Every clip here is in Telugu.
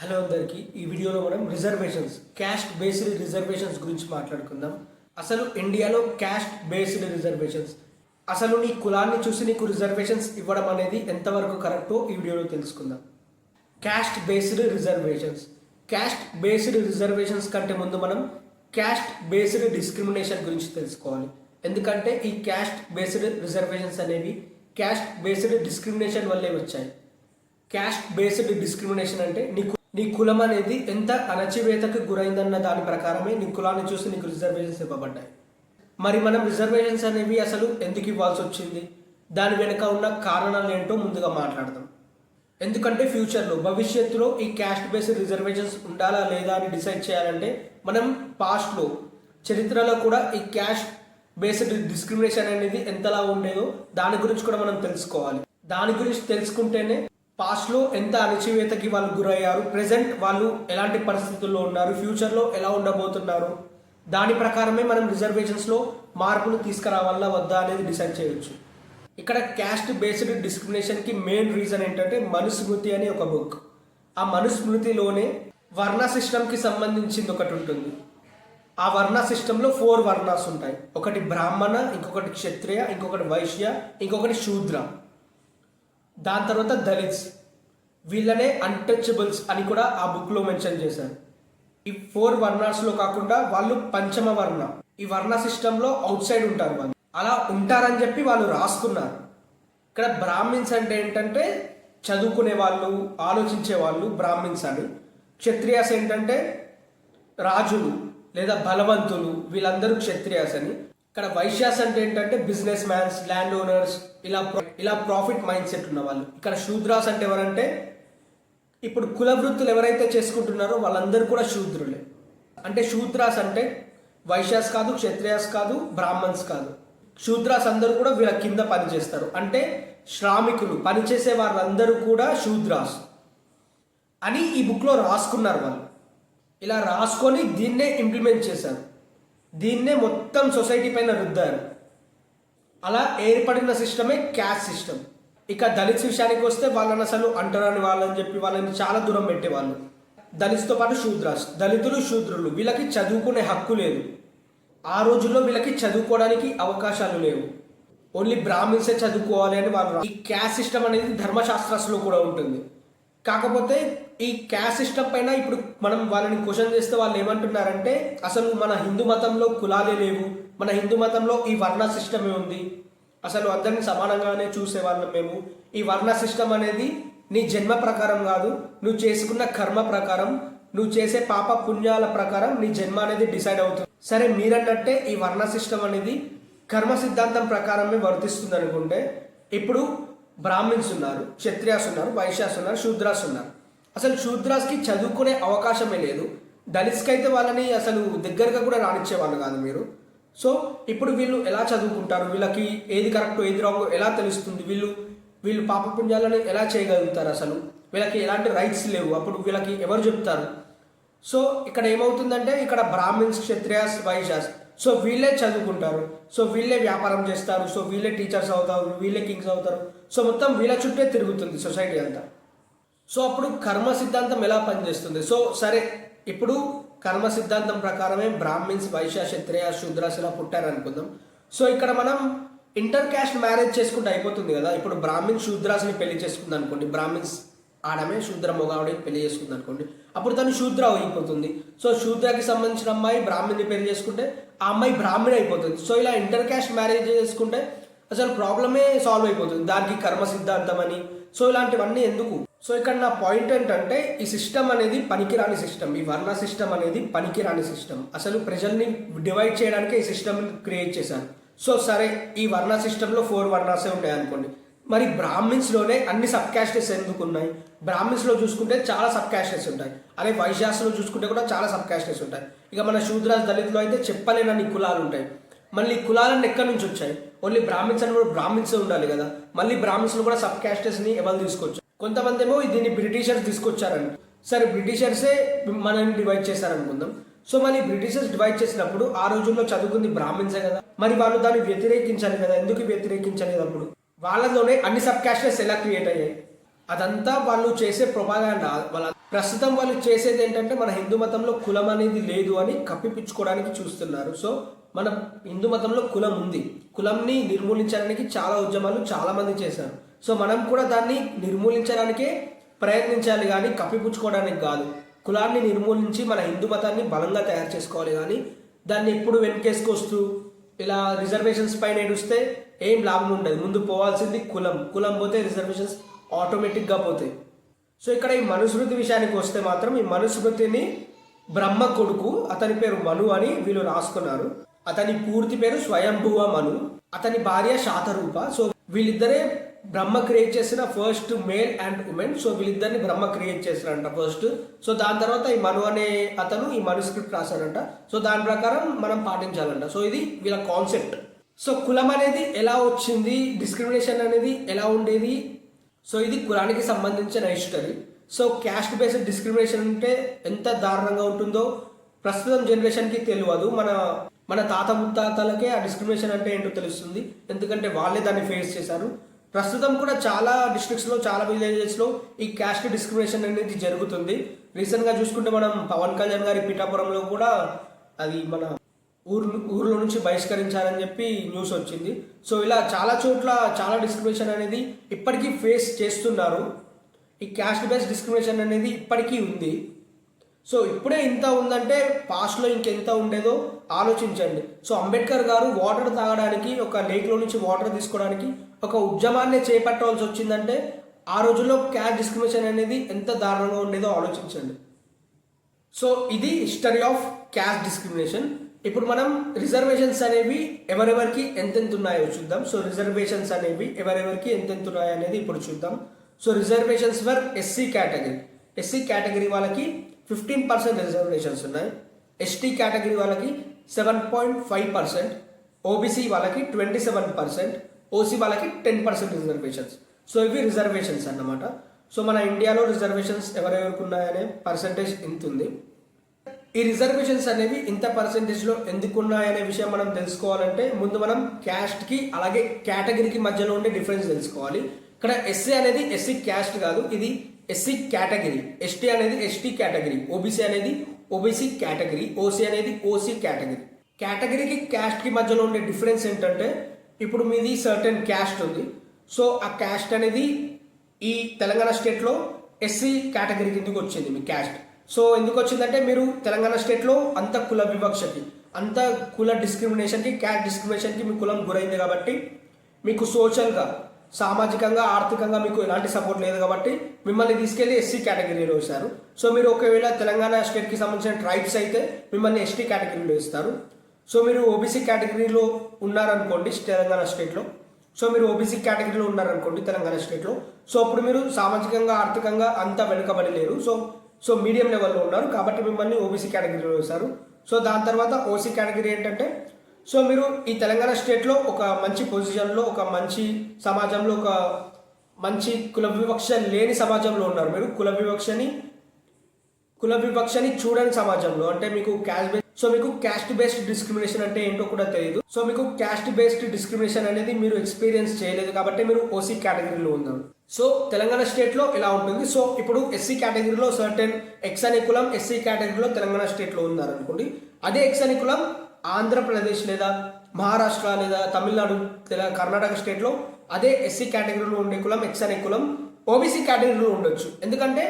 హలో అందరికీ. ఈ వీడియోలో మనం రిజర్వేషన్స్ క్యాస్ట్ బేస్డ్ రిజర్వేషన్స్ గురించి మాట్లాడుకుందాం. అసలు ఇండియాలో క్యాస్ట్ బేస్డ్ రిజర్వేషన్స్ అసలు నీ కులాన్ని చూసి నీకు రిజర్వేషన్స్ ఇవ్వడం అనేది ఎంతవరకు కరెక్టో ఈ వీడియోలో తెలుసుకుందాం. Caste based reservations caste based reservations కంటే ముందు మనం క్యాస్ట్ బేస్డ్ డిస్క్రిమినేషన్ గురించి తెలుసుకోవాలి. ఎందుకంటే ఈ క్యాస్ట్ బేస్డ్ రిజర్వేషన్స్ అనేవి క్యాస్ట్ బేస్డ్ డిస్క్రిమినేషన్ వల్లే వచ్చాయి. క్యాస్ట్ బేస్డ్ డిస్క్రిమినేషన్ అంటే నీకు నీ కులం అనేది ఎంత అణచివేతకు గురైందన్న దాని ప్రకారమే నీ కులాన్ని చూసి నీకు రిజర్వేషన్స్ ఇవ్వబడ్డాయి. మరి మనం రిజర్వేషన్స్ అనేవి అసలు ఎందుకు ఇవ్వాల్సి వచ్చింది? దాని వెనుక ఉన్న కారణాలు ఏంటో ముందుగా మాట్లాడదాం. ఎందుకంటే ఫ్యూచర్లో భవిష్యత్తులో ఈ క్యాస్ట్ బేస్డ్ రిజర్వేషన్స్ ఉండాలా లేదా అని డిసైడ్ చేయాలంటే మనం పాస్ట్లో చరిత్రలో కూడా ఈ క్యాస్ట్ బేస్డ్ డిస్క్రిమినేషన్ అనేది ఎంతలా ఉండేదో దాని గురించి కూడా మనం తెలుసుకోవాలి. దాని గురించి తెలుసుకుంటేనే పాస్ట్లో ఎంత అణచివేతకి వాళ్ళు గురయ్యారు? ప్రజెంట్ వాళ్ళు ఎలాంటి పరిస్థితుల్లో ఉన్నారు? ఫ్యూచర్లో ఎలా ఉండబోతున్నారు? దాని ప్రకారమే మనం రిజర్వేషన్స్లో మార్పులు తీసుకురావాలా వద్దా అనేది డిసైడ్ చేయొచ్చు. ఇక్కడ క్యాస్ట్ బేస్డ్ డిస్క్రిమినేషన్కి మెయిన్ రీజన్ ఏంటంటే మనుస్మృతి అనే ఒక బుక్. ఆ మనుస్మృతిలోనే వర్ణ సిస్టమ్కి సంబంధించింది ఒకటి ఉంటుంది. ఆ వర్ణ సిస్టంలో ఫోర్ వర్ణాస్ ఉంటాయి. ఒకటి బ్రాహ్మణ ఇంకొకటి క్షత్రియ ఇంకొకటి వైశ్య ఇంకొకటి శూద్ర. దాని తర్వాత దళిత్స్. వీళ్ళనే అన్టచబుల్స్ అని కూడా ఆ బుక్లో మెన్షన్ చేశారు. ఈ ఫోర్ వర్ణాస్లో కాకుండా వాళ్ళు పంచమ వర్ణ ఈ వర్ణ సిస్టంలో అవుట్ సైడ్ ఉంటారు వాళ్ళు. అలా ఉంటారని చెప్పి వాళ్ళు రాసుకున్నారు ఇక్కడ బ్రాహ్మిన్స్ అంటే ఏంటంటే చదువుకునే వాళ్ళు ఆలోచించే వాళ్ళు బ్రాహ్మిన్స్ అని. క్షత్రియాస్ ఏంటంటే రాజులు లేదా బలవంతులు వీళ్ళందరూ క్షత్రియాస్ అని. ఇక్కడ వైశ్యాస్ అంటే ఏంటంటే బిజినెస్ మ్యాన్స్ ల్యాండ్ ఓనర్స్ ఇలా ఇలా ప్రాఫిట్ మైండ్ సెట్ ఉన్న వాళ్ళు. ఇక్కడ శూద్రాస్ అంటే ఎవరంటే ఇప్పుడు కుల వృత్తులు ఎవరైతే చేసుకుంటున్నారో వాళ్ళందరూ కూడా శూద్రులే. అంటే శూద్రాస్ అంటే వైశ్యాస్ కాదు క్షత్రియాస్ కాదు బ్రాహ్మణ్స్ కాదు. శూద్రాస్ అందరూ కూడా వీళ్ళ కింద పని చేస్తారు అంటే శ్రామికులు పనిచేసే వాళ్ళందరూ కూడా శూద్రాస్. అని ఈ బుక్లో రాసుకున్నారు వాళ్ళు. ఇలా రాసుకొని దీన్నే ఇంప్లిమెంట్ చేశారు. దీన్నే మొత్తం సొసైటీ పైన రుద్దారు. అలా ఏర్పడిన సిస్టమే క్యాస్ట్ సిస్టమ్ ఇక దళిత్స్ విషయానికి వస్తే వాళ్ళని అసలు అంటరాని వాళ్ళని చెప్పి వాళ్ళని చాలా దూరం పెట్టేవాళ్ళు. దళిత్స్తో పాటు శూద్రాస్ దళితులు శూద్రులు వీళ్ళకి చదువుకునే హక్కు లేదు. ఆ రోజుల్లో వీళ్ళకి చదువుకోవడానికి అవకాశాలు లేవు. ఓన్లీ బ్రాహ్మిన్సే చదువుకోవాలి అని వాళ్ళు ఈ క్యాస్ట్ సిస్టమ్ అనేది ధర్మశాస్త్రాస్లో కూడా ఉంటుంది. కాకపోతే ఈ క్యాస్ట్ సిస్టమ్ పైన ఇప్పుడు మనం వాళ్ళని క్వశ్చన్ చేస్తే వాళ్ళు ఏమంటున్నారంటే అసలు మన హిందూ మతంలో కులాలే లేవు మన హిందూ మతంలో ఈ వర్ణ సిస్టమే ఉంది అసలు అందరిని సమానంగానే చూసేవాళ్ళం మేము. ఈ వర్ణ సిస్టమ్ అనేది నీ జన్మ ప్రకారం కాదు నువ్వు చేసుకున్న కర్మ ప్రకారం నువ్వు చేసే పాప పుణ్యాల ప్రకారం నీ జన్మ అనేది డిసైడ్ అవుతుంది. సరే మీరన్నట్టే ఈ వర్ణ సిస్టమ్ అనేది కర్మ సిద్ధాంతం ప్రకారమే వర్తిస్తుంది అనుకుంటే ఇప్పుడు బ్రాహ్మిన్స్ ఉన్నారు క్షత్రియాస్ ఉన్నారు వైశ్యాస్ ఉన్నారు శూద్రాస్ ఉన్నారు. అసలు శూద్రాస్కి చదువుకునే అవకాశమే లేదు. దళిత్స్కి అయితే వాళ్ళని అసలు దగ్గరగా కూడా రానిచ్చేవాళ్ళు కాదు మీరు. సో ఇప్పుడు వీళ్ళు ఎలా చదువుకుంటారు? వీళ్ళకి ఏది కరెక్ట్ ఏది రాంగ్ ఎలా తెలుస్తుంది? వీళ్ళు వీళ్ళు పాపపుణ్యాలను ఎలా చేయగలుగుతారు అసలు? వీళ్ళకి ఎలాంటి రైట్స్ లేవు. అప్పుడు వీళ్ళకి ఎవరు చెప్తారు? సో ఇక్కడ ఏమవుతుందంటే ఇక్కడ బ్రాహ్మిన్స్ క్షత్రియాస్ వైశ్యాస్ సో వీళ్ళే చదువుకుంటారు. సో వీళ్ళే వ్యాపారం చేస్తారు. సో వీళ్ళే టీచర్స్ అవుతారు. వీళ్ళే కింగ్స్ అవుతారు. సో మొత్తం వీళ్ళ చుట్టే తిరుగుతుంది సొసైటీ అంతా. సో అప్పుడు కర్మ సిద్ధాంతం ఎలా పనిచేస్తుంది? సో సరే ఇప్పుడు కర్మ సిద్ధాంతం ప్రకారమే బ్రాహ్మిన్స్ వైశ్య క్షత్రియ శూద్రాస్ పుట్టారనుకుందాం. సో ఇక్కడ మనం ఇంటర్ క్యాస్ట్ మ్యారేజ్ చేసుకుంటే అయిపోతుంది కదా. ఇప్పుడు బ్రాహ్మిన్ శూద్రాసిని పెళ్ళి చేసుకుంది అనుకోండి బ్రాహ్మిన్స్ ఆడమే శూద్ర మొగావిడికి పెళ్ళి చేసుకుంది అనుకోండి అప్పుడు తను శూద్ర అయిపోతుంది. సో శూద్రకి సంబంధించిన అమ్మాయి బ్రాహ్మణ్ని పెళ్ళి చేసుకుంటే ఆ అమ్మాయి బ్రాహ్మణి అయిపోతుంది. సో ఇలా ఇంటర్ క్యాస్ట్ మ్యారేజ్ చేసుకుంటే అసలు ప్రాబ్లమే సాల్వ్ అయిపోతుంది. దానికి కర్మ సిద్ధాంతం అని సో ఇలాంటివన్నీ ఎందుకు? సో ఇక్కడ నా పాయింట్ ఏంటంటే ఈ సిస్టమ్ అనేది పనికిరాని సిస్టమ్ ఈ వర్ణ సిస్టమ్ అనేది పనికిరాని సిస్టమ్ అసలు ప్రజల్ని డివైడ్ చేయడానికి ఈ సిస్టమ్ క్రియేట్ చేశారు. సో సరే ఈ వర్ణ సిస్టంలో ఫోర్ వర్ణాసే ఉంటాయి అనుకోండి మరి బ్రాహ్మిన్స్లోనే అన్ని సబ్ క్యాస్టెస్ ఎందుకు ఉన్నాయి? బ్రాహ్మిన్స్లో చూసుకుంటే చాలా సబ్ క్యాస్టెస్ ఉంటాయి. అదే వైశ్యాస్లో చూసుకుంటే కూడా చాలా సబ్ క్యాస్టెస్ ఉంటాయి. ఇక మన శూద్రాస్ దళితులు అయితే చెప్పలేనన్ని కులాలు ఉంటాయి మళ్ళీ కులాలన్నీ ఎక్కడి నుంచి వచ్చాయి? ఓన్లీ బ్రాహ్మిన్స్ అని కూడా బ్రాహ్మిన్స్ ఉండాలి కదా? మళ్ళీ బ్రాహ్మిన్స్లో కూడా సబ్ క్యాస్టెస్ని ఎవరు తీసుకొచ్చారు? కొంతమంది ఏమో దీన్ని బ్రిటిషర్స్ తీసుకొచ్చారని. సరే బ్రిటిషర్సే మనల్ని డివైడ్ చేశారనుకుందాం. సో మళ్ళీ బ్రిటిషర్స్ డివైడ్ చేసినప్పుడు ఆ రోజుల్లో చదువుకుంది బ్రాహ్మిన్సే కదా? మరి వాళ్ళు దాన్ని వ్యతిరేకించాలి కదా? ఎందుకు వ్యతిరేకించలేదు అప్పుడు? వాళ్ళలోనే అన్ని సబ్ క్యాస్టెస్ ఎలా క్రియేట్ అయ్యాయి? అదంతా వాళ్ళు చేసే ప్రొపాగాండా వాళ్ళ ప్రస్తుతం వాళ్ళు చేసేది ఏంటంటే మన హిందూ మతంలో కులం అనేది లేదు అని కప్పిపుచ్చుకోవడానికి చూస్తున్నారు. సో మన హిందూ మతంలో కులం ఉంది. కులంని నిర్మూలించడానికి చాలా ఉద్యమాలు చాలామంది చేశారు. సో మనం కూడా దాన్ని నిర్మూలించడానికే ప్రయత్నించాలి కానీ కప్పిపుచ్చుకోవడానికి కాదు. కులాన్ని నిర్మూలించి మన హిందూ మతాన్ని బలంగా తయారు చేసుకోవాలి కానీ దాన్ని ఎప్పుడు వెనకేసుకొస్తూ ఇలా రిజర్వేషన్స్ పైన ఏడుస్తే ఏం లాభం ఉండదు. ముందు పోవాల్సింది కులం. కులం పోతే రిజర్వేషన్స్ ఆటోమేటిక్గా పోతాయి. సో ఇక్కడ ఈ మనుస్మృతి విషయానికి వస్తే మాత్రం ఈ మనుస్మృతిని బ్రహ్మ కొడుకు అతని పేరు మను అని వీళ్ళు రాసుకున్నారు. అతని పూర్తి పేరు స్వయంభువ మను. అతని భార్య శాతరూప. సో వీళ్ళిద్దరే బ్రహ్మ క్రియేట్ చేసిన first male and women so వీళ్ళిద్దరిని బ్రహ్మ క్రియేట్ చేశారంట ఫస్ట్ సో దాని తర్వాత ఈ మను అనే అతను ఈ మనుస్క్రిప్ట్ రాశారంట సో దాని ప్రకారం మనం పాటించాలంట. సో ఇది వీళ్ళ కాన్సెప్ట్ సో కులం అనేది ఎలా వచ్చింది? డిస్క్రిమినేషన్ అనేది ఎలా ఉండేది? సో ఇది కులానికి సంబంధించిన history so caste based discrimination అంటే ఎంత దారుణంగా ఉంటుందో ప్రస్తుతం జనరేషన్కి తెలియదు. మన మన తాత ముత్తాతలకే ఆ డిస్క్రిమినేషన్ అంటే ఏంటో తెలుస్తుంది. ఎందుకంటే వాళ్ళే దాన్ని ఫేస్ చేశారు. ప్రస్తుతం కూడా చాలా డిస్ట్రిక్ట్స్లో చాలా విలేజెస్లో ఈ క్యాస్ట్ డిస్క్రిమినేషన్ అనేది జరుగుతుంది. రీసెంట్గా చూసుకుంటే మనం పవన్ కళ్యాణ్ గారి పిఠాపురంలో కూడా అది మన ఊరు ఊర్లో నుంచి బహిష్కరించారని చెప్పి న్యూస్ వచ్చింది. సో ఇలా చాలా చోట్ల చాలా డిస్క్రిమినేషన్ అనేది ఇప్పటికీ ఫేస్ చేస్తున్నారు. ఈ క్యాస్ట్ బేస్డ్ డిస్క్రిమినేషన్ అనేది ఇప్పటికీ ఉంది. సో ఇప్పుడే ఇంత ఉందంటే పాస్ట్లో ఇంకెంత ఉండేదో ఆలోచించండి. సో అంబేద్కర్ గారు వాటర్ తాగడానికి ఒక లేక్లో నుంచి వాటర్ తీసుకోవడానికి ఒక ఉద్యమాన్ని చేపట్టవలసి వచ్చిందంటే ఆ రోజుల్లో క్యాస్ట్ డిస్క్రిమినేషన్ అనేది ఎంత దారుణంగా ఉండేదో ఆలోచించండి. సో ఇది హిస్టరీ ఆఫ్ క్యాస్ట్ డిస్క్రిమినేషన్ ఇప్పుడు మనం రిజర్వేషన్స్ అనేవి ఎవరెవరికి ఎంతెంత ఉన్నాయో చూద్దాం. సో రిజర్వేషన్స్ అనేవి ఎవరెవరికి ఎంతెంత ఉన్నాయో అనేది ఇప్పుడు చూద్దాం. So reservations for SC category SC category వాళ్ళకి ఫిఫ్టీన్ పర్సెంట్ రిజర్వేషన్స్ ఉన్నాయి. ఎస్టీ కేటగిరీ వాళ్ళకి seven point five percent OBC వాళ్ళకి ట్వంటీ సెవెన్ పర్సెంట్ ఓసీ వాళ్ళకి టెన్ పర్సెంట్ రిజర్వేషన్స్ సో ఇవి రిజర్వేషన్స్ అన్నమాట. సో మన ఇండియాలో రిజర్వేషన్స్ ఎవరెవరికి ఉన్నాయనే పర్సంటేజ్ ఇంత ఉంది. ఈ రిజర్వేషన్స్ అనేవి ఇంత పర్సెంటేజ్లో ఎందుకు ఉన్నాయనే విషయం మనం తెలుసుకోవాలంటే ముందు మనం క్యాస్ట్కి అలాగే కేటగిరీకి మధ్యలో ఉండే డిఫరెన్స్ తెలుసుకోవాలి. ఇక్కడ ఎస్సీ అనేది ఎస్సీ క్యాస్ట్ కాదు ఇది ఎస్సీ కేటగిరీ ఎస్టీ అనేది ఎస్టీ కేటగిరీ ఓబీసీ అనేది ఓబీసీ కేటగిరీ ఓసీ అనేది ఓసీ కేటగిరీ. కేటగిరీకి క్యాస్ట్కి మధ్యలో ఉండే డిఫరెన్స్ ఏంటంటే ఇప్పుడు మీది సర్టెన్ క్యాస్ట్ ఉంది. సో ఆ క్యాస్ట్ అనేది ఈ తెలంగాణ స్టేట్లో ఎస్సీ కేటగిరీ కిందకి వచ్చింది మీ క్యాస్ట్. సో ఎందుకు వచ్చిందంటే మీరు తెలంగాణ స్టేట్లో అంత కుల వివక్షకి అంత కుల డిస్క్రిమినేషన్కి క్యాస్ట్ డిస్క్రిమినేషన్కి మీ కులం గురైంది కాబట్టి మీకు సోషల్గా సామాజికంగా ఆర్థికంగా మీకు ఎలాంటి సపోర్ట్ లేదు కాబట్టి మిమ్మల్ని తీసుకెళ్ళి ఎస్సీ కేటగిరీలో వేశారు సో మీరు ఒకవేళ తెలంగాణ స్టేట్కి సంబంధించిన ట్రైబ్స్ అయితే మిమ్మల్ని ఎస్టీ కేటగిరీలో ఇస్తారు. సో మీరు ఓబీసీ కేటగిరీలో ఉన్నారనుకోండి తెలంగాణ స్టేట్లో సో మీరు ఓబీసీ కేటగిరీలో ఉన్నారనుకోండి తెలంగాణ స్టేట్లో సో అప్పుడు మీరు సామాజికంగా ఆర్థికంగా అంత వెనుకబడి లేరు. సో సో మీడియం లెవెల్లో ఉన్నారు కాబట్టి మిమ్మల్ని ఓబీసీ కేటగిరీలో వేశారు సో దాని తర్వాత ఓసీ కేటగిరీ ఏంటంటే సో మీరు ఈ తెలంగాణ స్టేట్లో ఒక మంచి పొజిషన్లో ఒక మంచి సమాజంలో ఒక మంచి కుల వివక్ష లేని సమాజంలో ఉన్నారు మీరు. కుల వివక్షని కుల వివక్షని చూడని సమాజంలో. అంటే మీకు క్యాస్ట్ బేస్ సో మీకు క్యాస్ట్ బేస్డ్ డిస్క్రిమినేషన్ అంటే ఏంటో కూడా తెలియదు సో మీకు క్యాస్ట్ బేస్డ్ డిస్క్రిమినేషన్ అనేది మీరు ఎక్స్పీరియన్స్ చేయలేదు కాబట్టి మీరు ఓసీ కేటగిరీలో ఉన్నారు. సో తెలంగాణ స్టేట్లో ఇలా ఉంటుంది? సో ఇప్పుడు ఎస్సీ కేటగిరీలో సర్టెన్ ఎక్స్ అనే కులం ఎస్సీ కేటగిరీలో తెలంగాణ స్టేట్లో ఉన్నారు అనుకోండి అదే ఎక్స్ అనే కులం ఆంధ్రప్రదేశ్ లేదా మహారాష్ట్ర లేదా తమిళనాడు లేదా కర్ణాటక స్టేట్లో అదే ఎస్సీ కేటగిరీలో ఉండే కులం ఎక్స్ అనే కులం ఓబీసీ కేటగిరీలో ఉండొచ్చు. ఎందుకంటే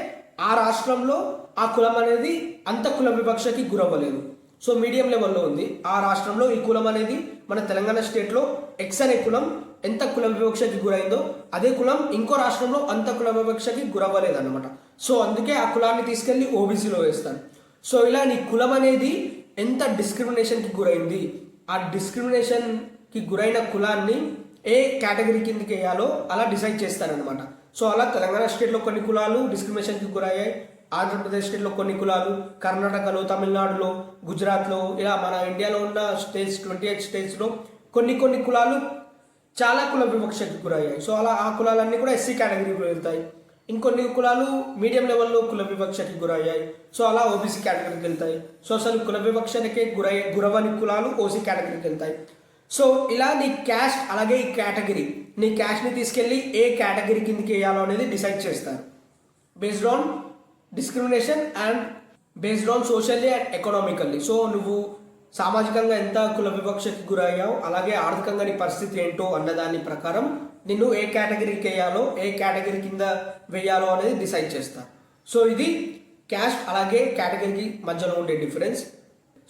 ఆ రాష్ట్రంలో ఆ కులం అనేది అంత కుల వివక్షకి గురవ్వలేదు. సో మీడియం లెవెల్లో ఉంది. ఆ రాష్ట్రంలో ఈ కులం అనేది మన తెలంగాణ స్టేట్లో ఎక్స్ అనే కులం ఎంత కుల వివక్షకి గురైందో అదే కులం ఇంకో రాష్ట్రంలో అంత కుల వివక్షకి గురవ్వలేదు అనమాట సో అందుకే ఆ కులాన్ని తీసుకెళ్ళి ఓబీసీలో వేస్తాను సో ఇలా నీ కులం అనేది ఎంత డిస్క్రిమినేషన్కి గురైంది? ఆ డిస్క్రిమినేషన్కి గురైన కులాన్ని ఏ కేటగిరీ కిందకి వేయాలో అలా డిసైడ్ చేస్తారనమాట సో అలా తెలంగాణ స్టేట్లో కొన్ని కులాలు డిస్క్రిమినేషన్కి గురయ్యాయి. ఆంధ్రప్రదేశ్ స్టేట్లో కొన్ని కులాలు కర్ణాటకలో తమిళనాడులో గుజరాత్లో ఇలా మన ఇండియాలో ఉన్న స్టేట్స్ ట్వంటీ ఎయిట్ స్టేట్స్లో కొన్ని కొన్ని కులాలు చాలా కుల వివక్షకి గురయ్యాయి. సో అలా ఆ కులాలన్నీ కూడా ఎస్సీ కేటగిరీలో వెళ్తాయి. ఇంకొన్ని కులాలు మీడియం లెవెల్లో కుల వివక్షకి గురయ్యాయి. సో అలా ఓబీసీ కేటగిరీకి వెళ్తాయి. సో అసలు కుల వివక్షకి గురయ్యే గురవని కులాలు ఓసీ కేటగిరీకి వెళ్తాయి. సో ఇలా నీ క్యాస్ట్ అలాగే ఈ కేటగిరీ నీ క్యాష్ని తీసుకెళ్ళి ఏ కేటగిరీ కిందకి వేయాలో అనేది డిసైడ్ చేస్తారు. Based on discrimination and based on socially and economically so నువ్వు సామాజికంగా ఎంత కుల వివక్షకి గురయ్యావు అలాగే ఆర్థికంగా నీ పరిస్థితి ఏంటో అన్నదాని ప్రకారం నిన్ను ఏ కేటగిరీకి వేయాలో ఏ కేటగిరీ కింద వేయాలో అనేది డిసైడ్ చేస్తారు సో ఇది క్యాస్ట్ అలాగే కేటగిరీకి మధ్యలో ఉండే డిఫరెన్స్.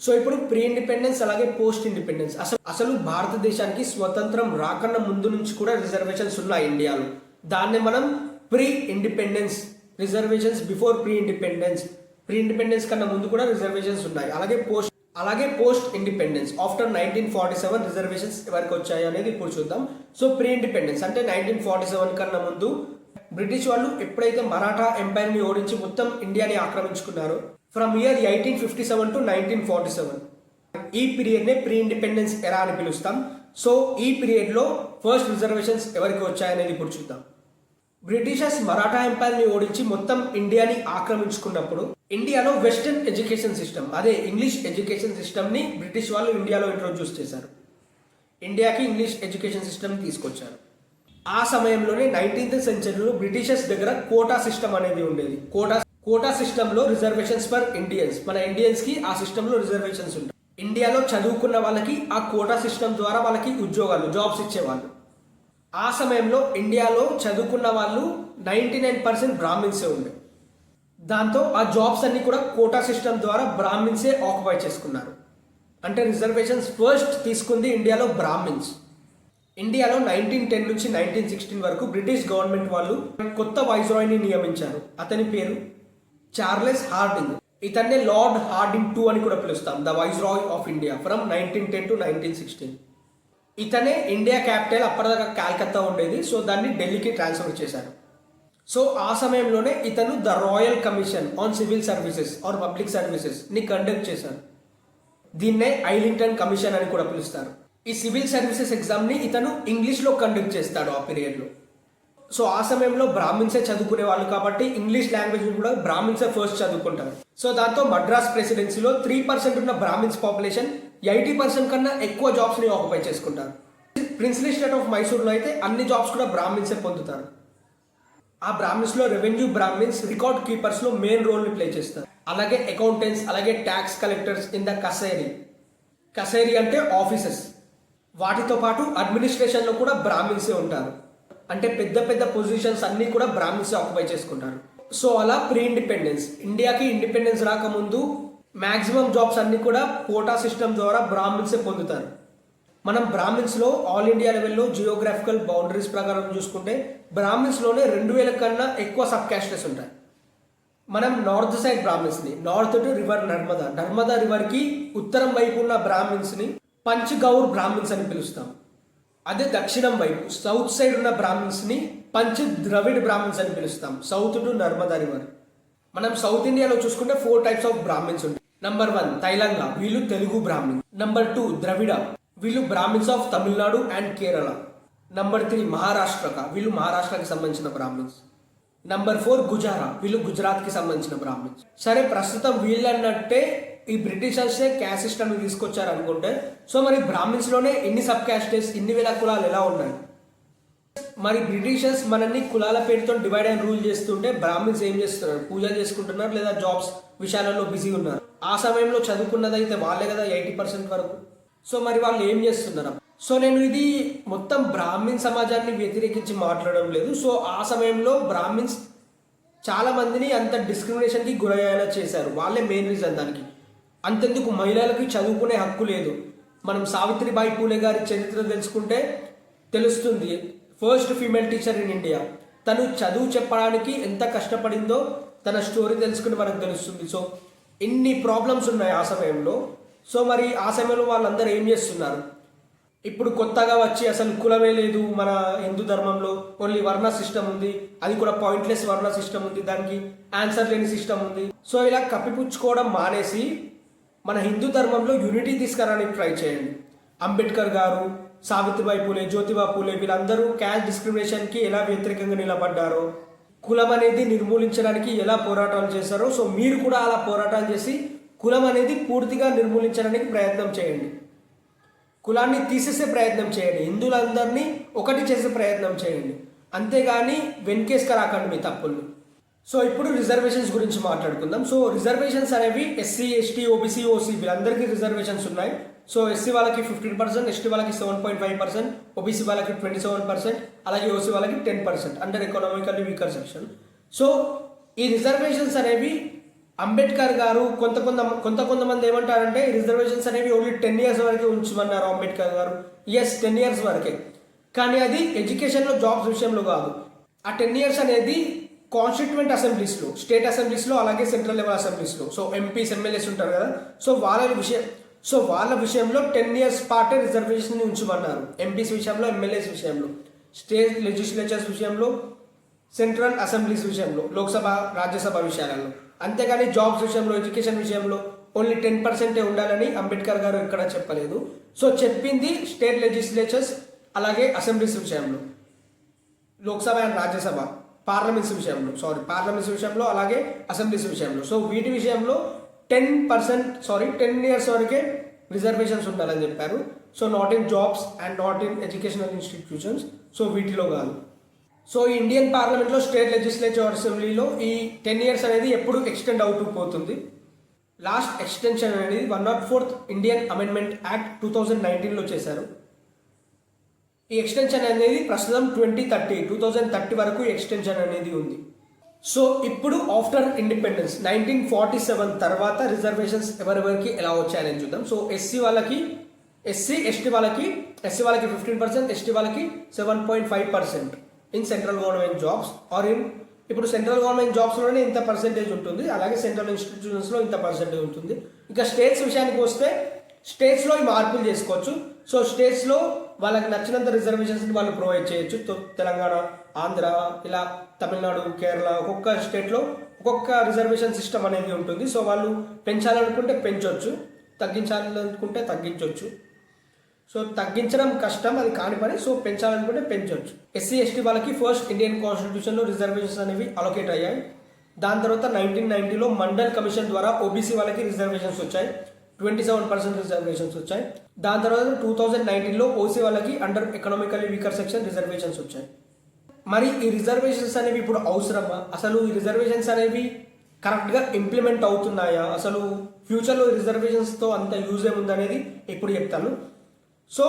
సో ఇప్పుడు ప్రీ ఇండిపెండెన్స్ అలాగే పోస్ట్ ఇండిపెండెన్స్ అసలు అసలు భారతదేశానికి స్వతంత్రం రాకన్నా ముందు నుంచి కూడా రిజర్వేషన్స్ ఉన్నాయి ఇండియాలో. దాన్ని మనం pre independence reservations before pre independence pre independence కన్నా ముందు కూడా రిజర్వేషన్స్ ఉన్నాయి. అలాగే పోస్ట్ అలాగే post independence. After nineteen forty seven reservations ఎవరికి వచ్చాయి అనేది ఇప్పుడు చూద్దాం. సో ప్రీ ఇండిపెండెన్స్ అంటే నైన్టీన్ ఫార్టీ సెవెన్ కన్నా ముందు బ్రిటిష్ వాళ్ళు ఎప్పుడైతే మరాఠా ఎంపైర్ని ఓడించి మొత్తం ఇండియాని ఆక్రమించుకున్నారో from year eighteen fifty seven to nineteen forty seven ఈ పీరియడ్నే ప్రీ ఇండిపెండెన్స్ ఎరా అని పిలుస్తాం. సో ఈ పీరియడ్లో ఫస్ట్ రిజర్వేషన్స్ ఎవరికి వచ్చాయనేది ఇప్పుడు చూద్దాం. బ్రిటిషర్స్ మరాఠా ఎంపైర్ని ఓడించి మొత్తం ఇండియాని ఆక్రమించుకున్నప్పుడు ఇండియాలో వెస్టర్న్ ఎడ్యుకేషన్ సిస్టమ్ అదే ఇంగ్లీష్ ఎడ్యుకేషన్ సిస్టమ్ని బ్రిటిష్ వాళ్ళు ఇండియాలో ఇంట్రొడ్యూస్ చేశారు. ఇండియాకి ఇంగ్లీష్ ఎడ్యుకేషన్ సిస్టమ్ తీసుకొచ్చారు. ఆ సమయంలోనే నైన్టీన్త్ సెంచరీలో బ్రిటిషర్స్ దగ్గర కోటా సిస్టమ్ అనేది ఉండేది. కోటా కోటా సిస్టంలో రిజర్వేషన్స్ ఫర్ ఇండియన్స్ మన ఇండియన్స్కి ఆ సిస్టంలో రిజర్వేషన్స్ ఉంటాయి. ఇండియాలో చదువుకున్న వాళ్ళకి ఆ కోటా సిస్టమ్ ద్వారా వాళ్ళకి ఉద్యోగాలు జాబ్స్ ఇచ్చేవాళ్ళు. ఆ సమయంలో ఇండియాలో చదువుకున్న వాళ్ళు నైంటీ నైన్ పర్సెంట్ బ్రాహ్మిన్సే ఉండే. దాంతో ఆ జాబ్స్ అన్నీ కూడా కోటా సిస్టమ్ ద్వారా బ్రాహ్మిన్సే ఆక్యుపై చేసుకున్నారు. అంటే రిజర్వేషన్స్ ఫస్ట్ తీసుకుంది ఇండియాలో బ్రాహ్మిన్స్. ఇండియాలో నైన్టీన్ టెన్ నుంచి నైన్టీన్ సిక్స్టీన్ వరకు బ్రిటిష్ గవర్నమెంట్ వాళ్ళు కొత్త వైస్రాయ్ని నియమించారు. అతని పేరు చార్లెస్ హార్డింగ్. ఇతన్నే లార్డ్ హార్డింగ్ టూ అని కూడా పిలుస్తాం the viceroy of India from nineteen ten to nineteen sixteen. ఇతనే ఇండియా క్యాపిటల్ అప్పటిదాకా కాల్కత్తా ఉండేది. సో దాన్ని ఢిల్లీకి ట్రాన్స్ఫర్ చేశారు. సో ఆ సమయంలోనే ఇతను the royal commission on civil services or public సర్వీసెస్ని conduct చేశారు. దీన్నే ఐలింగ్టన్ కమిషన్ అని కూడా పిలుస్తారు. ఈ సివిల్ సర్వీసెస్ ఎగ్జామ్ని ఇతను ఇంగ్లీష్లో కండక్ట్ చేస్తాడు ఆ పీరియడ్లో సో ఆ సమయంలో బ్రాహ్మిన్సే చదువుకునే వాళ్ళు కాబట్టి ఇంగ్లీష్ లాంగ్వేజ్ కూడా బ్రాహ్మిన్సే ఫస్ట్ చదువుకుంటారు. సో దాంతో మద్రాస్ ప్రెసిడెన్సీలో త్రీ పర్సెంట్ ఉన్న బ్రాహ్మిన్స్ పాపులేషన్ ఎయిటీ పర్సెంట్ కన్నా ఎక్కువ జాబ్స్ని ఆక్యుపై చేసుకుంటారు. ప్రిన్స్లీ స్టేట్ ఆఫ్ మైసూర్లో అయితే అన్ని జాబ్స్ కూడా బ్రాహ్మిన్సే పొందుతారు. ఆ బ్రాహ్మిన్స్లో రెవెన్యూ బ్రాహ్మిన్స్ రికార్డ్ కీపర్స్లో మెయిన్ రోల్ని ప్లే చేస్తారు. అలాగే అకౌంటెంట్స్ అలాగే ట్యాక్స్ కలెక్టర్స్ ఇన్ ద కసేరీ కసేరీ అంటే ఆఫీసెస్ వాటితో పాటు అడ్మినిస్ట్రేషన్లో కూడా బ్రాహ్మిన్సే ఉంటారు. అంటే పెద్ద పెద్ద పొజిషన్స్ అన్నీ కూడా బ్రాహ్మిన్సే ఆక్యుపై చేసుకుంటారు. సో అలా ప్రీ ఇండిపెండెన్స్ ఇండియాకి ఇండిపెండెన్స్ రాకముందు మ్యాక్సిమం జాబ్స్ అన్నీ కూడా కోటా సిస్టమ్ ద్వారా బ్రాహ్మిన్సే పొందుతారు. మనం బ్రాహ్మిన్స్లో ఆల్ ఇండియా లెవెల్లో జియోగ్రాఫికల్ బౌండరీస్ ప్రకారం చూసుకుంటే బ్రాహ్మిన్స్లోనే రెండు వేల కన్నా ఎక్కువ సబ్ క్యాస్టెస్ ఉంటాయి. మనం north side బ్రాహ్మిన్స్ని north to river Narmada Narmada రివర్కి ఉత్తరం వైపు ఉన్న బ్రాహ్మిన్స్ని పంచగౌర్ బ్రాహ్మిన్స్ అని పిలుస్తాం. అదే దక్షిణం వైపు సౌత్ సైడ్ ఉన్న బ్రాహ్మిన్స్ని పంచ్ ద్రవిడ్ బ్రాహ్మిన్స్ అని పిలుస్తాం సౌత్ టు నర్మదా రివర్. మనం సౌత్ ఇండియాలో చూసుకుంటే ఫోర్ టైప్స్ ఆఫ్ బ్రాహ్మిన్స్ ఉంటాయి. నంబర్ వన్ తైలంగ వీళ్ళు Telugu Brahmin number two Dravida. వీళ్ళు Brahmins of Tamil Nadu and Kerala number three Maharashtraka వీళ్ళు మహారాష్ట్రకి సంబంధించిన బ్రాహ్మిన్స్ నంబర్ ఫోర్ గుజారా వీళ్ళు గుజరాత్కి సంబంధించిన బ్రాహ్మిన్స్ సరే ప్రస్తుతం వీళ్ళన్నట్టే ఈ బ్రిటిషర్సే క్యాస్ట్ సిస్టమ్ తీసుకొచ్చారు అనుకుంటే సో మరి బ్రాహ్మిన్స్లోనే ఎన్ని సబ్ క్యాస్టెస్ ఇన్ని వేల కులాలు ఎలా ఉన్నాయి? మరి బ్రిటిషర్స్ మనల్ని కులాల పేరుతో డివైడ్ అండ్ రూల్ చేస్తుంటే బ్రాహ్మిన్స్ ఏం చేస్తున్నారు? పూజలు చేసుకుంటున్నారు లేదా జాబ్స్ విషయాలలో బిజీ ఉన్నారు? ఆ సమయంలో చదువుకున్నదైతే వాళ్ళే కదా ఎయిటీ పర్సెంట్ వరకు. సో మరి వాళ్ళు ఏం చేస్తున్నారు సో నేను ఇది మొత్తం బ్రాహ్మిన్ సమాజాన్ని వ్యతిరేకించి మాట్లాడడం లేదు. సో ఆ సమయంలో బ్రాహ్మిన్స్ చాలా మందిని అంత డిస్క్రిమినేషన్కి గురయ్యేలా చేశారు. వాళ్ళే మెయిన్ రీజన్ దానికి. అంతెందుకు మహిళలకి చదువుకునే హక్కు లేదు. మనం సావిత్రిబాయి పూలే గారి చరిత్ర తెలుసుకుంటే తెలుస్తుంది. First female teacher in India. తను చదువు చెప్పడానికి ఎంత కష్టపడిందో తన స్టోరీ తెలుసుకుని మనకు తెలుస్తుంది. సో ఇన్ని ప్రాబ్లమ్స్ ఉన్నాయి ఆ సమయంలో. సో మరి ఆ సమయంలో వాళ్ళందరూ ఏం చేస్తున్నారు? ఇప్పుడు కొత్తగా వచ్చి అసలు కులమే లేదు మన హిందూ ధర్మంలో. ఓన్లీ వర్ణ సిస్టమ్ ఉంది. అది కూడా పాయింట్లెస్ వర్ణ సిస్టమ్ ఉంది. దానికి ఆన్సర్ లేని సిస్టమ్ ఉంది. సో ఇలా కప్పిపుచ్చుకోవడం మానేసి మన హిందూ ధర్మంలో యూనిటీ తీసుకురావడానికి ట్రై చేయండి. అంబేద్కర్ గారు సావిత్రిబాయి పూలే జ్యోతిబా పూలే వీళ్ళందరూ క్యాస్ట్ డిస్క్రిమినేషన్కి ఎలా వ్యతిరేకంగా నిలబడ్డారో కులం అనేది నిర్మూలించడానికి ఎలా పోరాటాలు చేశారో సో మీరు కూడా అలా పోరాటాలు చేసి కులం అనేది పూర్తిగా నిర్మూలించడానికి ప్రయత్నం చేయండి. కులాన్ని తీసేసే ప్రయత్నం చేయండి. హిందువులందరినీ ఒకటి చేసే ప్రయత్నం చేయండి. అంతేగాని వెనకేసుకు రాకండి మీ తప్పుల్ని సో ఇప్పుడు రిజర్వేషన్స్ గురించి మాట్లాడుకుందాం. సో రిజర్వేషన్స్ అనేవి ఎస్సీ ఎస్టీ ఓబీసీ ఓసీ వీళ్ళందరికీ రిజర్వేషన్స్ ఉన్నాయి. సో ఎస్సీ వాళ్ళకి ఫిఫ్టీన్ పర్సెంట్ ఎస్టీ వాళ్ళకి seven point five percent OBC వాళ్ళకి ట్వంటీ సెవెన్ పర్సెంట్ అలాగే ఓసీ వాళ్ళకి ten percent under economically weaker section so ఈ రిజర్వేషన్స్ అనేవి అంబేద్కర్ గారు కొంత కొంత కొంత కొంతమంది ఏమంటారంటే ఈ రిజర్వేషన్స్ అనేవి ఓన్లీ టెన్ ఇయర్స్ వరకే ఉంచమన్నారు అంబేద్కర్ గారు. ఎస్ టెన్ ఇయర్స్ వరకే. కానీ అది ఎడ్యుకేషన్లో జాబ్స్ విషయంలో కాదు. ఆ టెన్ ఇయర్స్ అనేది కాన్స్టిట్యూంట్ అసెంబ్లీస్లో స్టేట్ అసెంబ్లీస్లో అలాగే సెంట్రల్ లెవెల్ అసెంబ్లీస్లో సో ఎంపీస్ ఎమ్మెల్యేస్ ఉంటారు కదా. సో వాళ్ళ విషయం సో వాళ్ళ విషయంలో టెన్ ఇయర్స్ పాటే రిజర్వేషన్ ఉంచమన్నారు ఎంపీస్ విషయంలో ఎమ్మెల్యేస్ విషయంలో. స్టేట్ లెజిస్లేచర్స్ విషయంలో సెంట్రల్ అసెంబ్లీస్ విషయంలో లోక్సభ రాజ్యసభ విషయాలలో. అంతేగాని జాబ్స్ విషయంలో ఎడ్యుకేషన్ విషయంలో ఓన్లీ టెన్ పర్సెంటే ఉండాలని అంబేద్కర్ గారు ఇక్కడ చెప్పలేదు. సో చెప్పింది స్టేట్ లెజిస్లేచర్స్ అలాగే అసెంబ్లీస్ విషయంలో. లోక్సభ అండ్ రాజ్యసభ. పార్లమెంట్స్ విషయంలో సారీ పార్లమెంట్స్ విషయంలో అలాగే అసెంబ్లీస్ విషయంలో. సో వీటి విషయంలో ten percent sorry ten years వరకే రిజర్వేషన్స్ ఉండాలని చెప్పారు. So not in jobs and not in educational institutions so వీటిలో కాదు. సో ఈ ఇండియన్ పార్లమెంట్లో స్టేట్ లెజిస్లేచర్ అసెంబ్లీలో ఈ టెన్ ఇయర్స్ అనేది ఎప్పుడు ఎక్స్టెండ్ అవుతూ పోతుంది. లాస్ట్ ఎక్స్టెన్షన్ అనేది one not fourth Indian amendment act two thousand నైన్టీన్లో చేశారు. ఈ ఎక్స్టెన్షన్ అనేది ప్రస్తుతం twenty thirty two thousand thirty వరకు ఎక్స్టెన్షన్ అనేది ఉంది. సో ఇప్పుడు after independence nineteen forty seven తర్వాత రిజర్వేషన్స్ ఎవరెవరికి ఎలా వచ్చాయని చూద్దాం. సో ఎస్సీ వాళ్ళకి ఎస్సీ ఎస్టీ వాళ్ళకి ఎస్సీ వాళ్ళకి ఫిఫ్టీన్ పర్సెంట్ ఎస్టీ వాళ్ళకి seven point five percent in central government jobs or in ఇప్పుడు సెంట్రల్ గవర్నమెంట్ జాబ్స్లోనే ఇంత పర్సెంటేజ్ ఉంటుంది అలాగే సెంట్రల్ ఇన్స్టిట్యూషన్స్లో ఇంత పర్సెంటేజ్ ఉంటుంది. ఇంకా స్టేట్స్ విషయానికి వస్తే స్టేట్స్లో ఈ మార్పులు చేసుకోవచ్చు. సో స్టేట్స్లో వాళ్ళకి నచ్చినంత రిజర్వేషన్స్ వాళ్ళు ప్రొవైడ్ చేయొచ్చు. తెలంగాణ ఆంధ్ర ఇలా తమిళనాడు కేరళ ఒక్కొక్క స్టేట్లో ఒక్కొక్క రిజర్వేషన్ సిస్టమ్ అనేది ఉంటుంది. సో వాళ్ళు పెంచాలనుకుంటే పెంచవచ్చు తగ్గించాలనుకుంటే తగ్గించవచ్చు సో తగ్గించడం కష్టం అది కాని పని. సో పెంచాలనుకుంటే పెంచవచ్చు ఎస్సీ ఎస్టీ వాళ్ళకి ఫస్ట్ ఇండియన్ కాన్స్టిట్యూషన్లో రిజర్వేషన్స్ అనేవి అలొకేట్ అయ్యాయి. దాని తర్వాత నైన్టీన్ నైన్టీలో మండల్ కమిషన్ ద్వారా ఓబీసీ వాళ్ళకి రిజర్వేషన్స్ వచ్చాయి. ట్వంటీ సెవెన్ పర్సెంట్ రిజర్వేషన్స్ వచ్చాయి. దాని తర్వాత టూ థౌజండ్ నైన్టీన్లో ఓసీ వాళ్ళకి under economically weaker section reservations వచ్చాయి. మరి ఈ రిజర్వేషన్స్ అనేవి ఇప్పుడు అవసరమా? అసలు ఈ రిజర్వేషన్స్ అనేవి కరెక్ట్గా ఇంప్లిమెంట్ అవుతున్నాయా? అసలు ఫ్యూచర్లో రిజర్వేషన్స్తో అంత యూజ్ ఏముందనేది ఇప్పుడు చెప్తాను. సో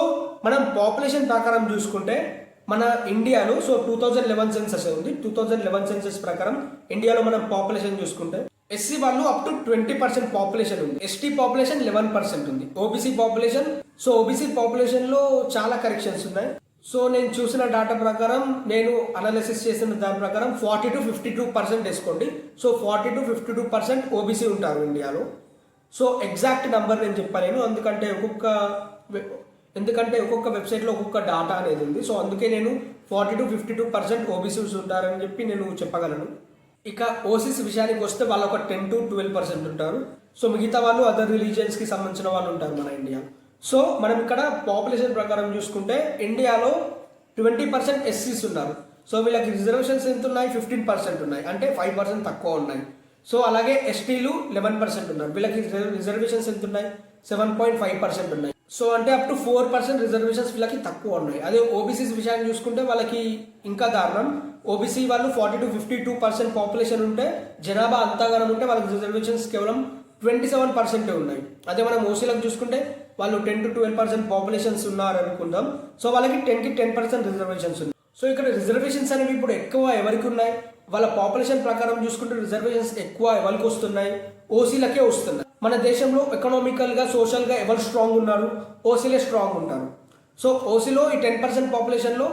మనం పాపులేషన్ ప్రకారం చూసుకుంటే మన ఇండియాలో so two thousand eleven census ఉంది. టూ థౌజండ్ లెవెన్ సెన్సెస్ ప్రకారం ఇండియాలో మనం పాపులేషన్ చూసుకుంటే ఎస్సీ వాళ్ళు up to twenty percent population ఉంది. ఎస్టీ పాపులేషన్ లెవెన్ పర్సెంట్ ఉంది. ఓబీసీ పాపులేషన్ సో ఓబీసీ పాపులేషన్లో చాలా కరెక్షన్స్ ఉన్నాయి. సో నేను చూసిన డేటా ప్రకారం నేను అనాలిసిస్ చేసిన దాని ప్రకారం forty to fifty two percent వేసుకోండి so forty to fifty two percent OBC ఉంటారు ఇండియాలో. సో ఎగ్జాక్ట్ నెంబర్ నేను చెప్పలేను. ఎందుకంటే ఒక్కొక్క ఎందుకంటే ఒక్కొక్క వెబ్సైట్లో ఒక్కొక్క డాటా అనేది ఉంది. సో అందుకే నేను forty to fifty two percent OBCs ఉంటారని చెప్పి నేను చెప్పగలను. ఇక ఓసీస్ విషయానికి వస్తే వాళ్ళు ఒక టెన్ టు ట్వెల్వ్ పర్సెంట్ ఉంటారు. సో మిగతా వాళ్ళు అదర్ రిలీజియన్స్కి సంబంధించిన వాళ్ళు ఉంటారు మన ఇండియా. సో మనం ఇక్కడ పాపులేషన్ ప్రకారం చూసుకుంటే ఇండియాలో ట్వంటీ పర్సెంట్ ఎస్సీస్ ఉన్నారు. సో వీళ్ళకి రిజర్వేషన్స్ ఎంత ఉన్నాయి ఫిఫ్టీన్ పర్సెంట్ ఉన్నాయి. అంటే ఫైవ్ పర్సెంట్ తక్కువ ఉన్నాయి. సో అలాగే ఎస్టీలు లెవెన్ పర్సెంట్ ఉన్నారు. వీళ్ళకి రిజర్వేషన్స్ ఎంత ఉన్నాయి సెవెన్ పాయింట్ ఫైవ్ పర్సెంట్ ఉన్నాయి. సో అంటే up to four percent reservations వీళ్ళకి తక్కువ ఉన్నాయి. అదే ఓబీసీస్ విషయాన్ని చూసుకుంటే వాళ్ళకి ఇంకా దారుణం. ఓబీసీ వాళ్ళు forty to fifty two percent population ఉంటే జనాభా అంతగానం ఉంటే వాళ్ళకి రిజర్వేషన్స్ కేవలం ట్వంటీ సెవెన్ పర్సెంటే ఉన్నాయి. అదే మనం ఓసీలకు చూసుకుంటే వాళ్ళు ten to twelve percent populations ఉన్నారు అనుకుందాం సో వాళ్ళకి టెన్కి టెన్ పర్సెంట్ రిజర్వేషన్స్ ఉన్నాయి. సో ఇక్కడ రిజర్వేషన్స్ అనేవి ఇప్పుడు ఎక్కువ ఎవరికి ఉన్నాయి? వాళ్ళ పాపులేషన్ ప్రకారం చూసుకుంటే రిజర్వేషన్స్ ఎక్కువ ఎవరికి వస్తున్నాయి? ఓసీలకే వస్తున్నాయి. మన దేశంలో ఎకనామికల్గా సోషల్గా ఎవరు స్ట్రాంగ్ ఉన్నారు? ఓసీలే స్ట్రాంగ్ ఉంటారు. సో ఓసీలో ఈ టెన్ పర్సెంట్ పాపులేషన్లో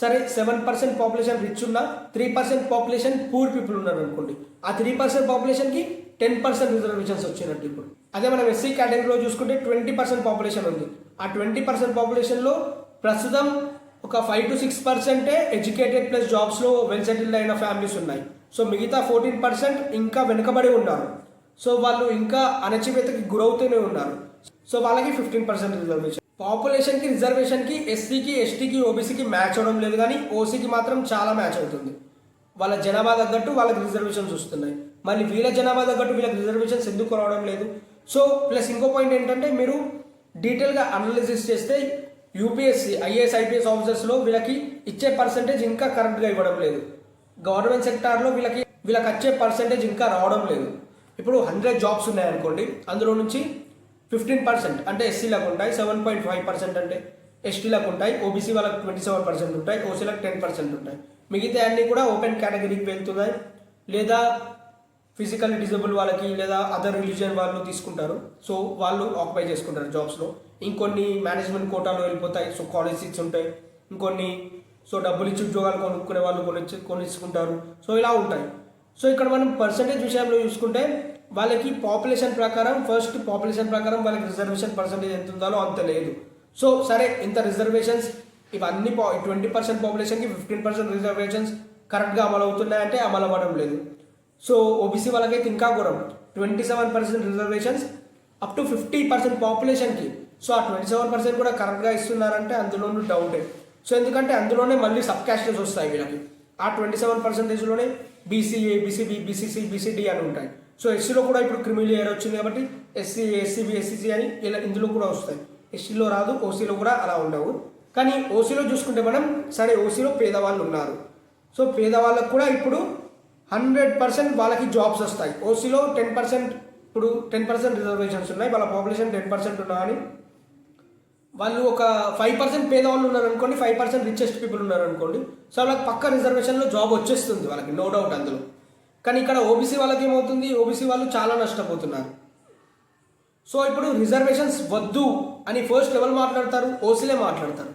సరే సెవెన్ పర్సెంట్ పాపులేషన్ రిచ్ ఉన్న three percent population poor people ఉన్నారు అనుకోండి. ఆ త్రీ పర్సెంట్ పాపులేషన్కి టెన్ పర్సెంట్ రిజర్వేషన్స్ వచ్చినట్టు ఇప్పుడు. అదే మనం ఎస్సీ కేటగిరీలో చూసుకుంటే ట్వంటీ పర్సెంట్ పాపులేషన్ ఉంది. ఆ ట్వంటీ పర్సెంట్ పాపులేషన్లో ప్రస్తుతం ఒక ఫైవ్ టు సిక్స్ పర్సెంటే ఎడ్యుకేటెడ్ ప్లస్ జాబ్స్లో వెల్ సెటిల్డ్ అయిన ఫ్యామిలీస్ ఉన్నాయి. సో మిగతా ఫోర్టీన్ పర్సెంట్ ఇంకా వెనుకబడి ఉన్నారు. సో వాళ్ళు ఇంకా అణచివేతకి గురవుతూనే ఉన్నారు. సో వాళ్ళకి ఫిఫ్టీన్ పర్సెంట్ రిజర్వేషన్ పాపులేషన్కి రిజర్వేషన్కి ఎస్సీకి ఎస్టీకి ఓబీసీకి మ్యాచ్ అవడం లేదు కానీ ఓసీకి మాత్రం చాలా మ్యాచ్ అవుతుంది. వాళ్ళ జనాభా తగ్గట్టు వాళ్ళకి రిజర్వేషన్స్ వస్తున్నాయి. మళ్ళీ వీళ్ళ జనాభా తగ్గట్టు వీళ్ళకి రిజర్వేషన్స్ ఎందుకు రావడం లేదు? సో ప్లస్ ఇంకో పాయింట్ ఏంటంటే మీరు డీటెయిల్గా అనాలిసిస్ చేస్తే యూపీఎస్సీ ఐఏఎస్ ఐపీఎస్ ఆఫీసర్స్లో వీళ్ళకి ఇచ్చే పర్సంటేజ్ ఇంకా కరెక్ట్గా ఇవ్వడం లేదు. గవర్నమెంట్ సెక్టార్లో వీళ్ళకి వీళ్ళకి వచ్చే పర్సంటేజ్ ఇంకా రావడం లేదు. ఇప్పుడు హండ్రెడ్ జాబ్స్ ఉన్నాయనుకోండి అందులో నుంచి ఫిఫ్టీన్ పర్సెంట్ అంటే ఎస్సీలకు ఉంటాయి సెవెన్ పాయింట్ ఫైవ్ పర్సెంట్ అంటే ఎస్టీలకు ఉంటాయి ఓబీసీ వాళ్ళకి ట్వంటీ సెవెన్ పర్సెంట్ ఉంటాయి ఓసీలకు టెన్ పర్సెంట్ ఉంటాయి. మిగతా అన్నీ కూడా ఓపెన్ కేటగిరీకి వెళ్తున్నాయి. లేదా ఫిజికల్ డిజబుల్ వాళ్ళకి లేదా అదర్ రిలీజియన్ వాళ్ళు తీసుకుంటారు. సో వాళ్ళు ఆక్యుపై చేసుకుంటారు జాబ్స్లో ఇంకొన్ని మేనేజ్మెంట్ కోటాలో వెళ్ళిపోతాయి. సో కాలేజ్ సీట్స్ ఉంటాయి. ఇంకొన్ని సో డబ్బులు ఇచ్చి ఉద్యోగాలు కొనుక్కునే వాళ్ళు కొనిచ్చి కొనిచ్చుకుంటారు. సో ఇలా ఉంటాయి. సో ఇక్కడ మనం పర్సంటేజ్ విషయంలో చూసుకుంటే వాళ్ళకి పాపులేషన్ ప్రకారం ఫస్ట్ పాపులేషన్ ప్రకారం వాళ్ళకి రిజర్వేషన్ పర్సంటేజ్ ఎంత ఉందో అంత లేదు. సో సరే ఇంత రిజర్వేషన్స్ ఇవన్నీ ట్వంటీ పర్సెంట్ పాపులేషన్కి ఫిఫ్టీన్ పర్సెంట్ రిజర్వేషన్స్ కరెక్ట్గా అమలు అవుతున్నాయంటే అమలు అవ్వడం లేదు. సో ఓబీసీ వాళ్ళకైతే ఇంకా ఘోరం. Twenty seven percent reservations up to fifty percent పాపులేషన్కి so ఆ ట్వంటీ సెవెన్ పర్సెంట్ కూడా కరెక్ట్గా ఇస్తున్నారంటే అందులోనూ డౌటే సో ఎందుకంటే అందులోనే మళ్ళీ సబ్ క్యాస్టెస్ వస్తాయి వీళ్ళకి. ఆ ట్వంటీ సెవెన్ పర్సెంటేజ్లోనే బీసీఏ బీసీబీ బీసీసీ బీసీడీ అని ఉంటాయి. సో ఎస్సీలో కూడా ఇప్పుడు క్రిమినల్ ఇయర్ వచ్చింది కాబట్టి ఎస్సీ ఎస్సీబీ ఎస్సీసీ అని ఇలా ఇందులో కూడా వస్తాయి. ఎస్సీలో రాదు ఓసీలో కూడా అలా ఉండవు. కానీ ఓసీలో చూసుకుంటే మనం సరే ఓసీలో పేదవాళ్ళు ఉన్నారు. సో పేదవాళ్ళకు కూడా ఇప్పుడు హండ్రెడ్ పర్సెంట్ వాళ్ళకి జాబ్స్ వస్తాయి. ఓసీలో టెన్ పర్సెంట్ ఇప్పుడు టెన్ పర్సెంట్ రిజర్వేషన్స్ ఉన్నాయి వాళ్ళ పాపులేషన్ టెన్ పర్సెంట్ ఉన్నా అని. వాళ్ళు ఒక ఫైవ్ పర్సెంట్ పేదవాళ్ళు ఉన్నారు అనుకోండి ఫైవ్ పర్సెంట్ రిచెస్ట్ పీపుల్ ఉన్నారు అనుకోండి సో వాళ్ళకి పక్క రిజర్వేషన్లో జాబ్ వచ్చేస్తుంది వాళ్ళకి నో డౌట్ అందులో. కానీ ఇక్కడ ఓబీసీ వాళ్ళకి ఏమవుతుంది? ఓబీసీ వాళ్ళు చాలా నష్టపోతున్నారు. సో ఇప్పుడు రిజర్వేషన్స్ వద్దు అని ఫస్ట్ ఎవరు మాట్లాడతారు? ఓసీలే మాట్లాడతారు.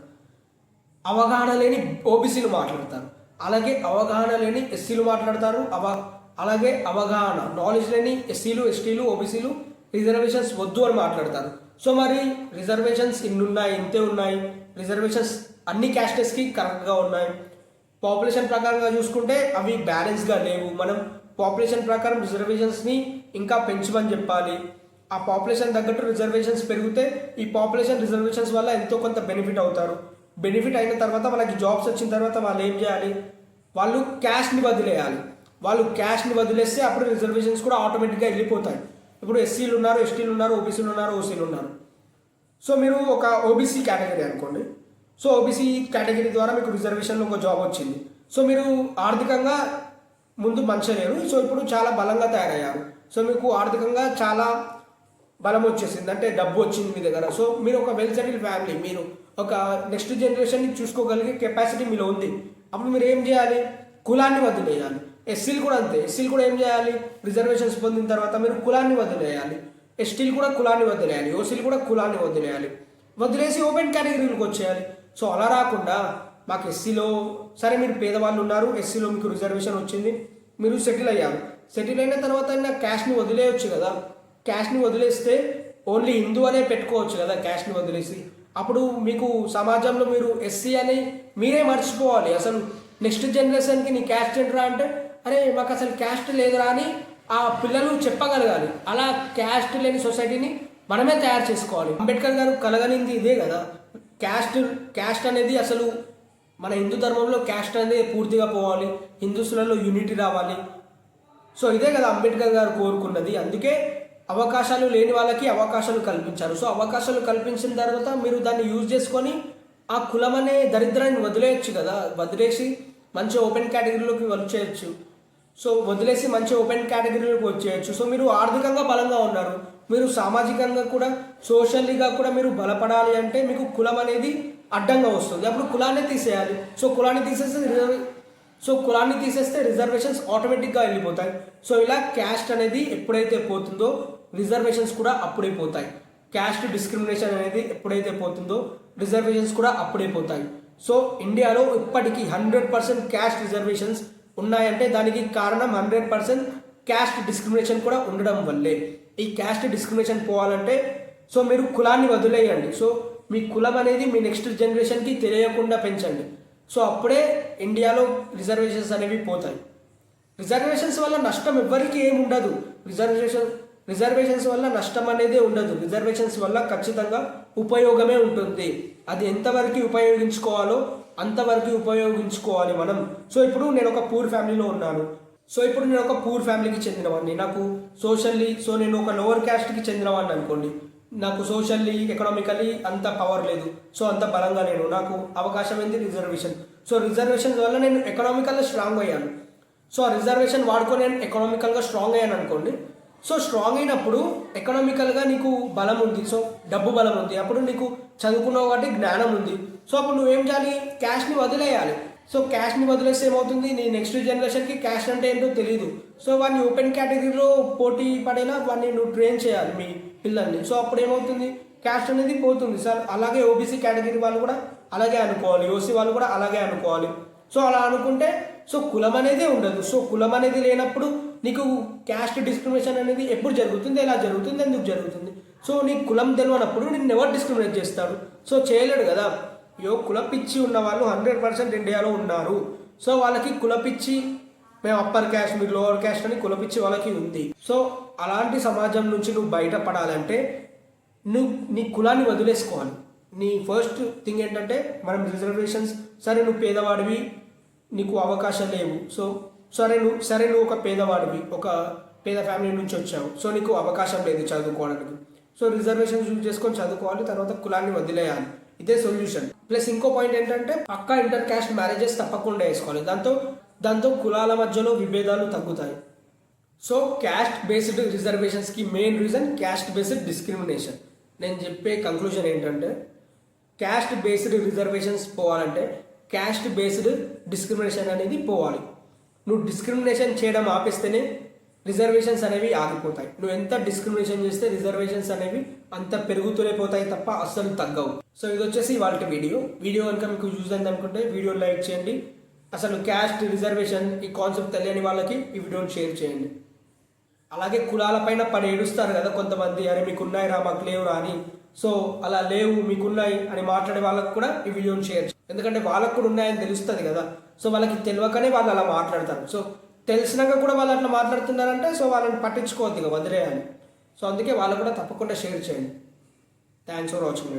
అవగాహన లేని ఓబీసీలు మాట్లాడతారు. అలాగే అవగాహన లేని ఎస్సీలు మాట్లాడతారు. అవ అలాగే అవగాహన నాలెడ్జ్ లేని ఎస్సీలు ఎస్టీలు ఓబీసీలు రిజర్వేషన్స్ వద్దు అని మాట్లాడతారు. సో మరి రిజర్వేషన్స్ ఇన్ని ఉన్నాయి ఇంతే ఉన్నాయి. రిజర్వేషన్స్ అన్ని క్యాస్టెస్కి కరెక్ట్గా ఉన్నాయి. పాపులేషన్ ప్రకారంగా చూసుకుంటే అవి బ్యాలెన్స్గా లేవు. మనం పాపులేషన్ ప్రకారం రిజర్వేషన్స్ని ఇంకా పెంచమని చెప్పాలి. ఆ పాపులేషన్ తగ్గట్టు రిజర్వేషన్స్ పెరిగితే ఈ పాపులేషన్ రిజర్వేషన్స్ వల్ల ఎంతో కొంత బెనిఫిట్ అవుతారు. బెనిఫిట్ అయిన తర్వాత వాళ్ళకి జాబ్స్ వచ్చిన తర్వాత వాళ్ళు ఏం చేయాలి? వాళ్ళు క్యాష్ని వదిలేయాలి. వాళ్ళు క్యాష్ని వదిలేస్తే అప్పుడు రిజర్వేషన్స్ కూడా ఆటోమేటిక్గా వెళ్ళిపోతాయి. ఇప్పుడు ఎస్సీలు ఉన్నారు ఎస్టీలు ఉన్నారు ఓబీసీలు ఉన్నారు ఓసీలు ఉన్నారు. సో మీరు ఒక ఓబీసీ కేటగిరీ అనుకోండి. సో ఓబీసీ కేటగిరీ ద్వారా మీకు రిజర్వేషన్లో ఒక జాబ్ వచ్చింది. సో మీరు ఆర్థికంగా ముందు మంచిగా లేరు. సో ఇప్పుడు చాలా బలంగా తయారయ్యారు. సో మీకు ఆర్థికంగా చాలా బలం వచ్చేసింది. అంటే డబ్బు వచ్చింది మీ దగ్గర. సో మీరు ఒక వెల్ సెటిల్ ఫ్యామిలీ మీరు ఒక నెక్స్ట్ జనరేషన్ని చూసుకోగలిగే కెపాసిటీ మీలో ఉంది. అప్పుడు మీరు ఏం చేయాలి? కులాన్ని వదిలేయాలి. ఎస్సీలు కూడా అంతే. ఎస్సీలు కూడా ఏం చేయాలి? రిజర్వేషన్స్ పొందిన తర్వాత మీరు కులాన్ని వదిలేయాలి. ఎస్టీలు కూడా కులాన్ని వదిలేయాలి. ఓసీలు కూడా కులాన్ని వదిలేయాలి. వదిలేసి ఓపెన్ కేటగిరీలకు వచ్చేయాలి. సో అలా రాకుండా మాకు ఎస్సీలో సరే మీరు పేదవాళ్ళు ఉన్నారు ఎస్సీలో మీకు రిజర్వేషన్ వచ్చింది మీరు సెటిల్ అయ్యారు. సెటిల్ అయిన తర్వాత అయినా క్యాష్ని వదిలేయచ్చు కదా. క్యాష్ని వదిలేస్తే ఓన్లీ హిందూ అనే పెట్టుకోవచ్చు కదా క్యాష్ని వదిలేసి. అప్పుడు మీకు సమాజంలో మీరు ఎస్సీ అని మీరే మర్చిపోవాలి. అసలు నెక్స్ట్ జనరేషన్కి నీ క్యాస్ట్ ఏంట్రా అంటే అరే మాకు అసలు క్యాస్ట్ లేదురా అని ఆ పిల్లలు చెప్పగలగాలి. అలా క్యాస్ట్ లేని సొసైటీని మనమే తయారు చేసుకోవాలి. అంబేద్కర్ గారు కలగనింది ఇదే కదా. క్యాస్ట్ క్యాస్ట్ అనేది అసలు మన హిందూ ధర్మంలో క్యాస్ట్ అనేది పూర్తిగా పోవాలి. హిందూస్లలో యూనిటీ రావాలి. సో ఇదే కదా అంబేద్కర్ గారు కోరుకున్నది. అందుకే అవకాశాలు లేని వాళ్ళకి అవకాశాలు కల్పించారు. సో అవకాశాలు కల్పించిన తర్వాత మీరు దాన్ని యూజ్ చేసుకొని ఆ కులం అనే దరిద్రాన్ని వదిలేయచ్చు కదా. వదిలేసి మంచి ఓపెన్ కేటగిరీలోకి వచ్చేయచ్చు. సో వదిలేసి మంచి ఓపెన్ కేటగిరీలోకి వచ్చేయచ్చు. సో మీరు ఆర్థికంగా బలంగా ఉన్నారు. మీరు సామాజికంగా కూడా సోషల్లీగా కూడా మీరు బలపడాలి అంటే మీకు కులం అనేది అడ్డంగా వస్తుంది. అప్పుడు కులాన్ని తీసేయాలి. సో కులాన్ని తీసేస్తే రిజర్వ్ సో కులాన్ని తీసేస్తే రిజర్వేషన్స్ ఆటోమేటిక్గా వెళ్ళిపోతాయి. సో ఇలా క్యాస్ట్ అనేది ఎప్పుడైతే పోతుందో రిజర్వేషన్స్ కూడా అప్పుడే పోతాయి. క్యాస్ట్ డిస్క్రిమినేషన్ అనేది ఎప్పుడైతే పోతుందో రిజర్వేషన్స్ కూడా అప్పుడే పోతాయి. సో ఇండియాలో ఇప్పటికీ హండ్రెడ్ పర్సెంట్ క్యాస్ట్ రిజర్వేషన్స్ ఉన్నాయంటే దానికి కారణం హండ్రెడ్ పర్సెంట్ క్యాస్ట్ డిస్క్రిమినేషన్ కూడా ఉండడం వల్లే. ఈ క్యాస్ట్ డిస్క్రిమినేషన్ పోవాలంటే సో మీరు కులాన్ని వదిలేయండి. సో మీ కులం అనేది మీ నెక్స్ట్ జనరేషన్కి తెలియకుండా పెంచండి. సో అప్పుడే ఇండియాలో రిజర్వేషన్స్ అనేవి పోతాయి. రిజర్వేషన్స్ వల్ల నష్టం ఎవ్వరికి ఏమి ఉండదు. రిజర్వేషన్ రిజర్వేషన్స్ వల్ల నష్టం అనేది ఉండదు. రిజర్వేషన్స్ వల్ల ఖచ్చితంగా ఉపయోగమే ఉంటుంది. అది ఎంతవరకు ఉపయోగించుకోవాలో అంతవరకు ఉపయోగించుకోవాలి మనం. సో ఇప్పుడు నేను ఒక పూర్ ఫ్యామిలీలో ఉన్నాను. సో ఇప్పుడు నేను ఒక పూర్ ఫ్యామిలీకి చెందినవాడిని. నాకు సోషల్లీ సో నేను ఒక లోవర్ క్యాస్ట్కి చెందినవాడిని అనుకోండి. నాకు సోషల్లీ ఎకనామికలీ అంత పవర్ లేదు. సో అంత బలంగా నేను నాకు అవకాశం ఏంది? రిజర్వేషన్ సో రిజర్వేషన్ వల్ల నేను ఎకనామికల్గా స్ట్రాంగ్ అయ్యాను. సో ఆ రిజర్వేషన్ వాడుకొని నేను ఎకనామికల్గా స్ట్రాంగ్ అయ్యాను అనుకోండి. సో స్ట్రాంగ్ అయినప్పుడు ఎకనామికల్గా నీకు బలం ఉంది. సో డబ్బు బలం ఉంది. అప్పుడు నీకు చదువుకున్నావు కాబట్టి జ్ఞానం ఉంది. సో అప్పుడు నువ్వేం చేయాలి? క్యాష్ని వదిలేయాలి. సో క్యాష్ని వదిలేస్తే ఏమవుతుంది? నీ నెక్స్ట్ జనరేషన్కి క్యాష్ అంటే ఏంటో తెలియదు సో వాడిని ఓపెన్ కేటగిరీలో పోటీ పడేలా వాడిని నువ్వు ట్రైన్ చేయాలి మీ పిల్లల్ని. సో అప్పుడు ఏమవుతుంది? క్యాష్ అనేది పోతుంది సార్. అలాగే ఓబీసీ కేటగిరీ వాళ్ళు కూడా అలాగే అనుకోవాలి. ఓసీ వాళ్ళు కూడా అలాగే అనుకోవాలి. సో అలా అనుకుంటే సో కులం అనేది ఉండదు. సో కులం అనేది లేనప్పుడు నీకు క్యాస్ట్ డిస్క్రిమినేషన్ అనేది ఎప్పుడు జరుగుతుంది? ఎలా జరుగుతుంది? ఎందుకు జరుగుతుంది? సో నీకు కులం తెలియనప్పుడు నిన్ను ఎవరు డిస్క్రిమినేట్ చేస్తాడు సో చేయలేడు కదా. యో కులపిచ్చి ఉన్న వాళ్ళు హండ్రెడ్ పర్సెంట్ ఇండియాలో ఉన్నారు. సో వాళ్ళకి కులపిచ్చి మేము అప్పర్ క్యాస్ట్ మీరు లోవర్ క్యాస్ట్ అని కులపిచ్చి వాళ్ళకి ఉంది. సో అలాంటి సమాజం నుంచి నువ్వు బయటపడాలంటే నువ్వు నీ కులాన్ని వదిలేసుకోవాలి. నీ ఫస్ట్ థింగ్ ఏంటంటే మనం రిజర్వేషన్స్ సరే నువ్వు పేదవాడివి నీకు అవకాశం లేవు. సో సరే నువ్వు సరే నువ్వు ఒక పేదవాడివి ఒక పేద ఫ్యామిలీ నుంచి వచ్చావు. సో నీకు అవకాశం లేదు చదువుకోవడానికి. సో రిజర్వేషన్ యూజ్ చేసుకొని చదువుకోవాలి తర్వాత కులాన్ని వదిలేయాలి. ఇదే సొల్యూషన్ ప్లస్ ఇంకో పాయింట్ ఏంటంటే పక్కా ఇంటర్ క్యాస్ట్ మ్యారేజెస్ తప్పకుండా వేసుకోవాలి. దాంతో దాంతో కులాల మధ్యలో విభేదాలు తగ్గుతాయి. So caste based రిజర్వేషన్స్కి main reason caste based discrimination నేను చెప్పే కంక్లూజన్ ఏంటంటే క్యాస్ట్ బేస్డ్ రిజర్వేషన్స్ పోవాలంటే క్యాస్ట్ బేస్డ్ డిస్క్రిమినేషన్ అనేది పోవాలి. నువ్వు డిస్క్రిమినేషన్ చేయడం ఆపేస్తేనే రిజర్వేషన్స్ అనేవి ఆగిపోతాయి. నువ్వు ఎంత డిస్క్రిమినేషన్ చేస్తే రిజర్వేషన్స్ అనేవి అంత పెరుగుతూనే పోతాయి తప్ప అస్సలు తగ్గవు. సో ఇది వచ్చేసి వాళ్ళ వీడియో. వీడియో కనుక మీకు యూజ్ అయింది అనుకుంటే వీడియో లైక్ చేయండి. అసలు క్యాస్ట్ రిజర్వేషన్ ఈ కాన్సెప్ట్ తెలియని వాళ్ళకి ఈ వీడియోని షేర్ చేయండి. అలాగే కులాల పైన ఏడుస్తారు కదా కొంతమంది అరే మీకు ఉన్నాయిరా మాకు లేవురా అని. సో అలా లేవు మీకున్నాయి అని మాట్లాడే వాళ్ళకు కూడా ఈ వీడియోని షేర్ చేయండి. ఎందుకంటే వాళ్ళకు కూడా ఉన్నాయని తెలుస్తుంది కదా. సో వాళ్ళకి తెలియకనే వాళ్ళు అలా మాట్లాడతారు. సో తెలిసినాక కూడా వాళ్ళు అట్లా మాట్లాడుతున్నారంటే సో వాళ్ళని పట్టించుకోవద్దు ఇక వదిలేయాలి. సో అందుకే వాళ్ళు కూడా తప్పకుండా షేర్ చేయండి. Thanks for watching.